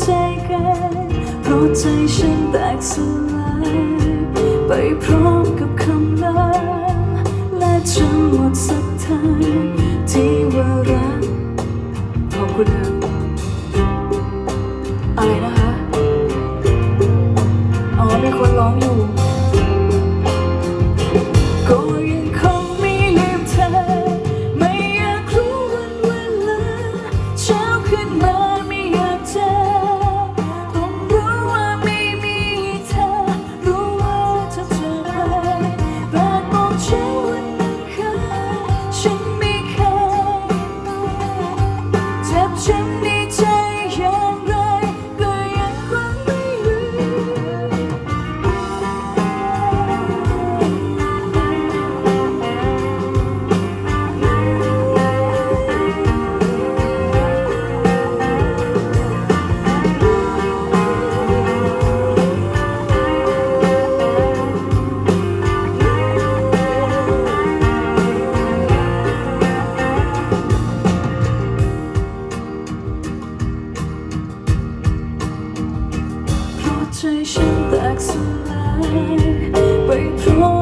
ใจกันเพราะใจฉันแตกสลายไปพร้อมกับคำลาและจำหมดสักทางที่ว่ารักขอบคุณนะอะไรนะคะ อ๋อมีคนร้องอยู่ เพราะใ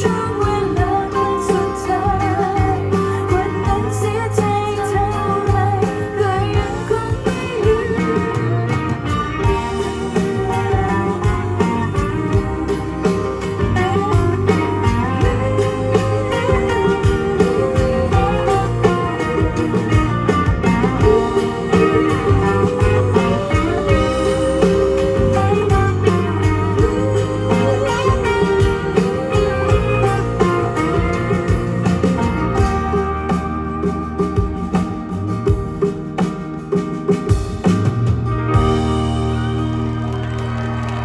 show.